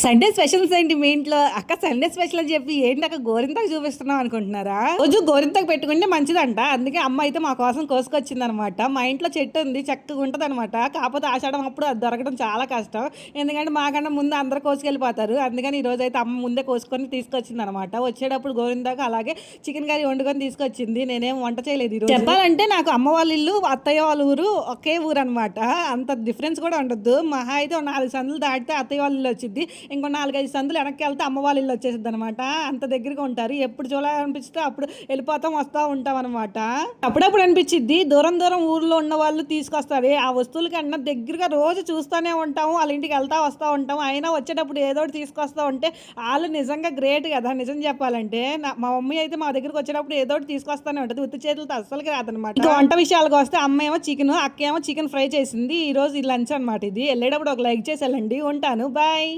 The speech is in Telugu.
సండే స్పెషల్స్ ఏంటి మీ ఇంట్లో? అక్క సండే స్పెషల్ అని చెప్పి ఏంటి అక్క గోరింతకు చూపిస్తున్నాం అనుకుంటున్నారా? రోజు గోరింతకు పెట్టుకుంటే మంచిదంట. అందుకే అమ్మ అయితే మా కోసం కోసుకొచ్చింది అనమాట మా ఇంట్లో చెట్టు ఉంది చక్కగా ఉంటుంది అనమాట కాకపోతే ఆషాఢం అప్పుడు అది దొరకడం చాలా కష్టం. ఎందుకంటే మాకన్నా ముందు అందరు కోసుకెళ్ళిపోతారు. అందుకని ఈ రోజు అయితే అమ్మ ముందే కోసుకొని తీసుకొచ్చింది అనమాట వచ్చేటప్పుడు గోరింతకు అలాగే చికెన్ కర్రీ వండుకొని తీసుకొచ్చింది. నేనేం వంట చేయలేదు ఈరోజు. చెప్పాలంటే నాకు అమ్మ వాళ్ళ ఇల్లు అత్తయ్య వాళ్ళ ఊరు ఒకే ఊరు అనమాట అంత డిఫరెన్స్ కూడా ఉండదు మహా అయితే నాలుగు సందులు దాటితే అత్తయ్య వాళ్ళ ఇల్లు వచ్చింది ఇంకో నాలుగైదు సందులు వెనక్కి వెళ్తే అమ్మవాళ్ళ ఇల్లు వచ్చేసింది అనమాట అంత దగ్గరగా ఉంటారు. ఎప్పుడు చూడాలనిపిస్తే అప్పుడు వెళ్ళిపోతాం వస్తూ ఉంటాం అనమాట అప్పుడప్పుడు అనిపించిద్ది దూరం దూరం ఊర్లో ఉన్న వాళ్ళు తీసుకొస్తారు. ఆ వస్తువుల కన్నా దగ్గరగా రోజు చూస్తూనే ఉంటాము వాళ్ళ ఇంటికి వెళ్తా వస్తూ ఉంటాం అయినా వచ్చేటప్పుడు ఏదో ఒకటి తీసుకొస్తూ ఉంటే వాళ్ళు నిజంగా గ్రేట్ కదా నిజం చెప్పాలంటే. మా మమ్మీ అయితే మా దగ్గరికి వచ్చేటప్పుడు ఏదో ఒకటి తీసుకొస్తానే ఉంటుంది. ఉత్తి చేతులతో అస్సలకి రాదనమాట వంట విషయాలకు వస్తే అమ్మ ఏమో చికెన్ అక్క ఏమో చికెన్ ఫ్రై చేసింది. ఈ రోజు ఈ లంచ్ అనమాట ఇది. వెళ్ళేటప్పుడు ఒక లైక్ చేసి వెళ్ళండి ఉంటాను. బాయ్